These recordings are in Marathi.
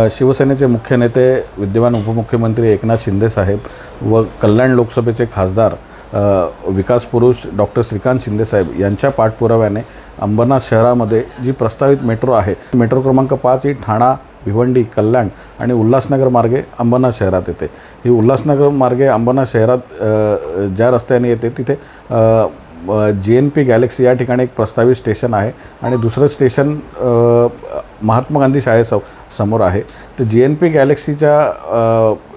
शिवसेनेचे मुख्य नेते विद्यमान उपमुख्यमंत्री एकनाथ शिंदे साहेब व कल्याण लोकसभेचे खासदार विकास पुरुष डॉक्टर श्रीकांत शिंदे साहेब यांच्या पाठपुराव्याने अंबरनाथ शहरामध्ये जी प्रस्तावित मेट्रो आहे मेट्रो क्रमांक पाच ही ठाणा भिवंडी कल्याण आणि उल्हासनगर मार्गे अंबरनाथ शहरात येते. ही उल्हासनगर मार्गे अंबरनाथ शहरात ज्या रस्त्याने येते तिथे जी एन पी गॅलेक्सी या ठिकाणी एक प्रस्तावित स्टेशन आहे आणि दुसरं स्टेशन महात्मा गांधी शाळेसह समोर आहे. तर जी एन पी गॅलेक्सीच्या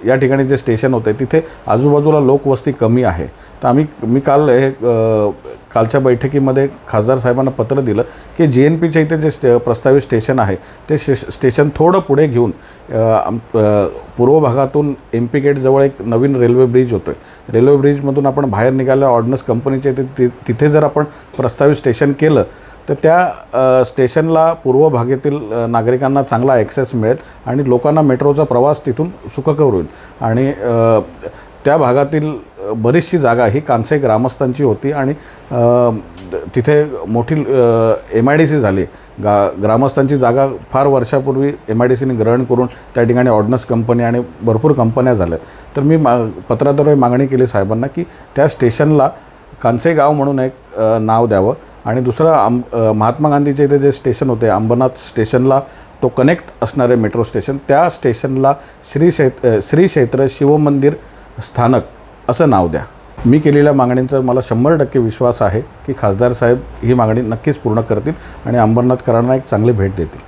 या ठिकाणी जे स्टेशन होते तिथे आजूबाजूला लोकवस्ती कमी आहे. तर आम्ही मी काल हे कालच्या बैठकीमध्ये खासदार साहेबांना पत्र दिलं की जी एन पीच्या इथे जे स्टे प्रस्तावित स्टेशन आहे ते शे स्टेशन थोडं पुढे घेऊन पूर्व भागातून एम पी गेटजवळ एक नवीन रेल्वे ब्रिज होतो आहे रेल्वे ब्रिजमधून आपण बाहेर निघाल्या ऑर्डनन्स कंपनीच्या इथे ति- तिथे जर आपण प्रस्तावित स्टेशन केलं तर त्या स्टेशनला पूर्व भागातील नागरिकांना चांगला ॲक्सेस मिळेल आणि लोकांना मेट्रोचा प्रवास तिथून सुखकर होईल. आणि त्या भागातील बरीचशी जागा ही कांसे ग्रामस्थांची होती आणि तिथे मोठी एम आय डी सी झाली. गा ग्रामस्थांची जागा फार वर्षापूर्वी एम आय डी सीने ग्रहण करून त्या ठिकाणी ऑर्डनन्स कंपनी आणि भरपूर कंपन्या झाल्या. तर मी मा पत्राद्वारे मागणी केली साहेबांना की त्या स्टेशनला कांसे गाव म्हणून एक नाव द्यावं. आणि दुसरं आम महात्मा गांधीचे इथे जे स्टेशन होते अंबरनाथ स्टेशनला तो कनेक्ट असणारे मेट्रो स्टेशन त्या स्टेशनला श्री क्षेत्र श्री क्षेत्र शिवमंदिर स्थानक असं नाव द्या. मी केलेल्या मागणींचा मला शंभर टक्के विश्वास आहे की खासदार साहेब ही मागणी नक्कीच पूर्ण करतील आणि अंबरनाथकरांना एक चांगली भेट देतील.